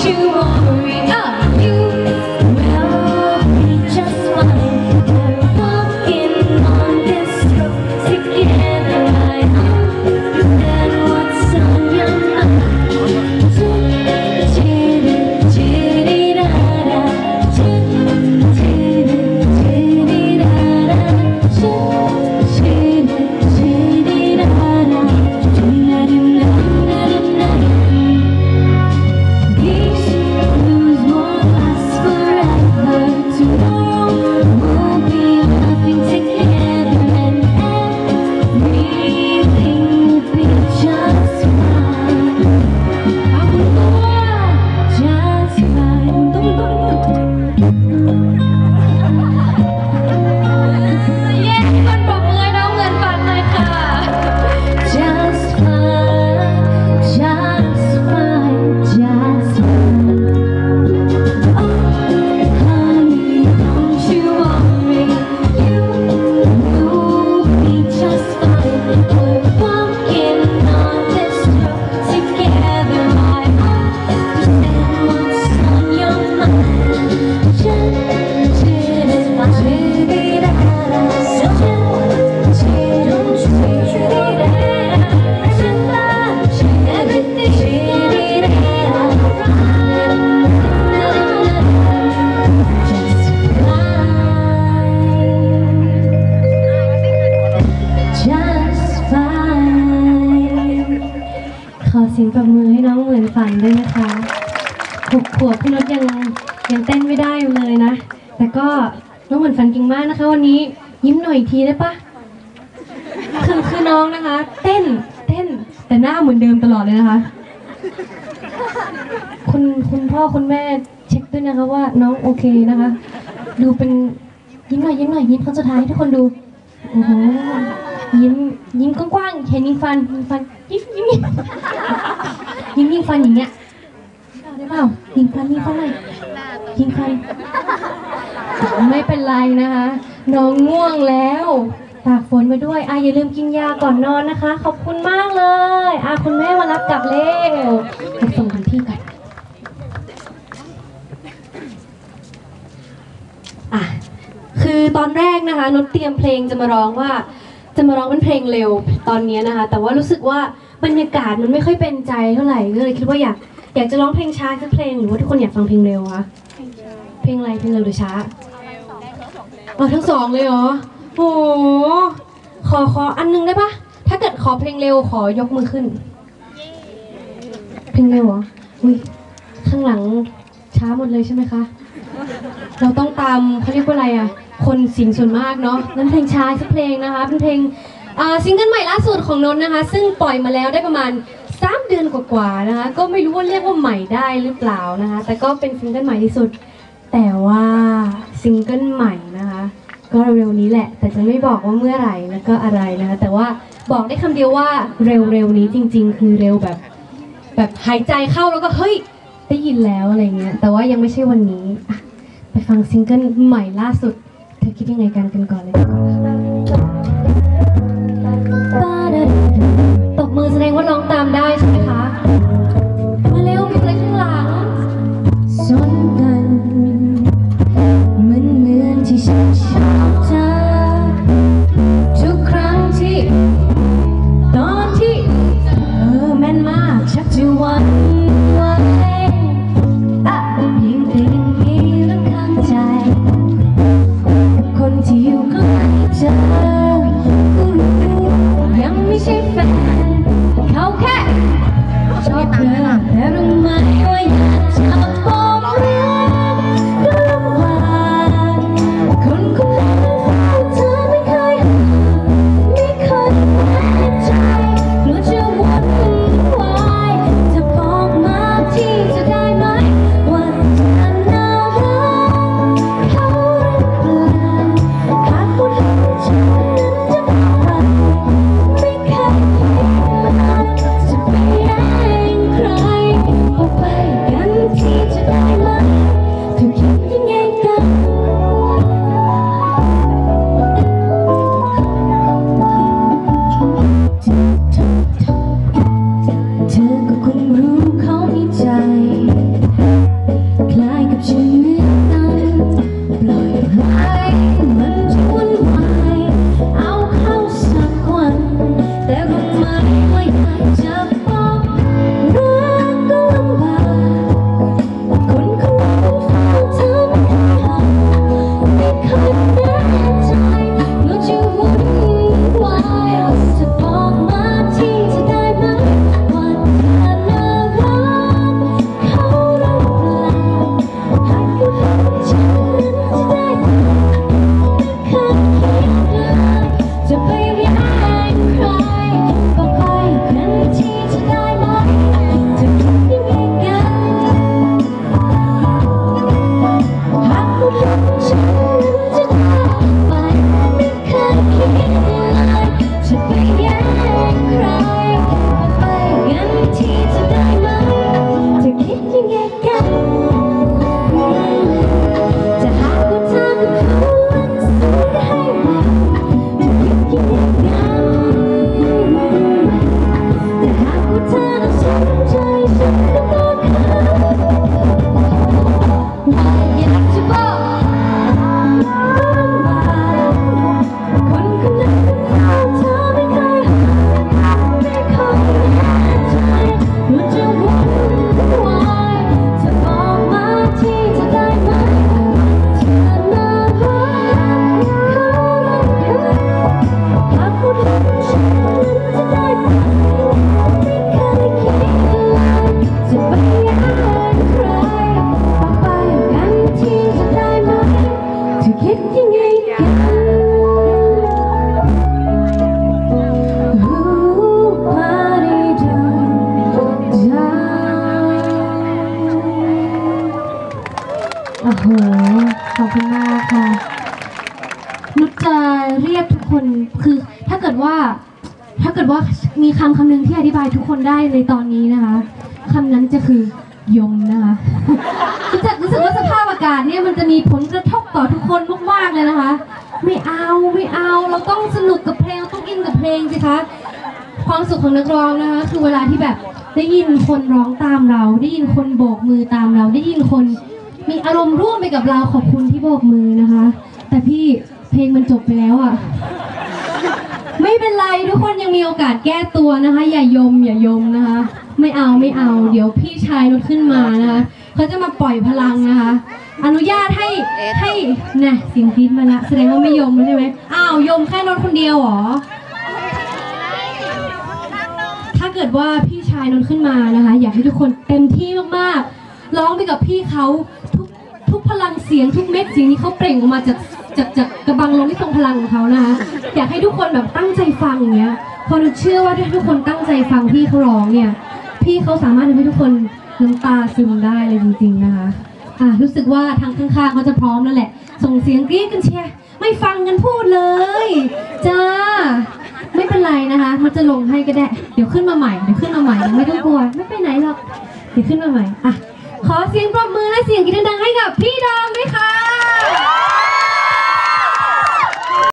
是我。 มือให้น้องเหมือนฝันด้วยนะคะหกขวบพี่นุชยังยังเต้นไม่ได้เลยนะ แต่ก็น้องเหมือนฝันเก่งมากนะคะ วันนี้ยิ้มหน่อยอีกทีได้ปะคือคือน้องนะคะ เต้นเต้นแต่หน้าเหมือนเดิมตลอดเลยนะคะ คุณคุณพ่อคุณแม่เช็คด้วยนะคะว่าน้องโอเคนะคะ ดูเป็นยิ้มหน่อยยิ้มหน่อยยิ้มครั้งสุดท้ายให้ทุกคนดูโอ้โหยิ้มยิ้มกว้างๆเห็นยิงฟันยิงฟันยิ้มยิ้ม ยิ้มยิ้มยิงฟันอย่างเงี้ยได้เปล่ายิงฟันยิงฟันหน่อยยิงฟันไม่เป็นไรนะคะ น้องง่วงแล้วตากฝนมาด้วยอะอย่าลืมกินยาก่อนนอนนะคะ ขอบคุณมากเลยอะคุณแม่มารับกลับเร็วไปส่งถึงที่ก่อนอะคือตอนแรกนะคะนุชเตรียมเพลงจะมาร้องว่า จะมาร้องเป็นเพลงเร็วตอนนี้นะคะ แต่ว่ารู้สึกว่า บรรยากาศมันไม่ค่อยเป็นใจเท่าไหร่ก็เลยคิดว่าอยากอยากจะร้องเพลงช้าสักเพลงหรือว่าทุกคนอยากฟังเพลงเร็วคะเพลงอะไรเพลงเร็วหรือช้าอ๋อทั้งสองเลยเหรอโหขอขออันหนึงได้ปะถ้าเกิดขอเพลงเร็วขอยกมือขึ้น เพลงเร็วเหรออุ้ยข้างหลังช้าหมดเลยใช่ไหมคะ เราต้องตามเขาเรียกว่าอะไรอะ คนเสิงส่วนมากเนาะนั่นเพลงช้าสักเพลงนะคะ เป็นเพลงอ่า ซิงเกิลใหม่ล่าสุดของนนท์นะคะ ซึ่งปล่อยมาแล้วได้ประมาณ3เดือนกว่าๆนะคะ ก็ไม่รู้ว่าเรียกว่าใหม่ได้หรือเปล่านะคะ แต่ก็เป็นซิงเกิลใหม่ที่สุด แต่ว่าซิงเกิลใหม่นะคะ ก็เร็วๆนี้แหละ แต่จะไม่บอกว่าเมื่อไหร่แล้วก็อะไรนะคะ แต่ว่าบอกได้คำเดียวว่าเร็วๆนี้จริง ๆ คือเร็วแบบ แบบหายใจเข้าแล้วก็เฮ้ยได้ยินแล้วอะไรเงี้ย แต่ว่ายังไม่ใช่วันนี้ ไปฟังซิงเกิลใหม่ล่าสุด เธอคิดยังไงกันกันก่อนเลย ว่าร้องตามได้ใช่ไหมคะ มีคำคำหนึ่งที่อธิบายทุกคนได้ในตอนนี้นะคะคำนั้นจะคือยมนะคะรู้จักรู้สึกว่าสภาพอากาศเนี่ยมันจะมีผลกระทบต่อทุกคนมากๆเลยนะคะ ไม่เอาไม่เอาเราต้องสนุกกับเพลงต้องอินกับเพลงสิคะความสุขของนักร้องนะคะ คือเวลาที่แบบได้ยินคนร้องตามเรา ได้ยินคนโบกมือตามเรา ได้ยินคนมีอารมณ์ร่วมไปกับเราขอบคุณที่โบกมือนะคะ แต่พี่เพลงมันจบไปแล้วอะ ไม่เป็นไรทุกคนยังมีโอกาสแก้ตัวนะคะ อย่ายมอย่ายมนะคะ ไม่เอาไม่เอา เดี๋ยวพี่ชายนุชขึ้นมานะคะเขาจะมาปล่อยพลังนะคะ อนุญาตให้ให้นะสียงกรี๊ดมาละแสดงว่าไม่ยมแล้วใช่ไหมอ้าวยมแค่นนคนเดียวเหรอถ้าเกิดว่าพี่ชายนนขึ้นมานะคะ อยากให้ทุกคนเต็มที่มากๆร้องไปกับพี่เขาทุกทุกพลังเสียงทุกเม็ดเสียงที่เขาเปล่งออกมาจาก จากจากกระบังลมที่ทรงพลังของเขานะคะอยากให้ทุกคนแบบตั้งใจฟังอย่างเงี้ยพอหนูเชื่อว่าถ้าทุกคนตั้งใจฟังพี่เขาร้องเนี่ย พี่เขาสามารถทำให้ทุกคนน้ำตาซึมได้เลยจริงๆนะคะอะรู้สึกว่าทางข้างๆเขาจะพร้อมแล้วแหละ ส่งเสียงกรี๊ดกันเชียร์ไม่ฟังกันพูดเลยจ้าไม่เป็นไรนะคะมันจะลงให้ก็ได้ เดี๋ยวขึ้นมาใหม่เดี๋ยวขึ้นมาใหม่ไม่ต้องกลัวไม่ไปไหนหรอกเดี๋ยวขึ้นมาใหม่อะขอเสียงปรบมือและเสียงกรี๊ดดังๆให้กับพี่ดอมด้วยค่ะ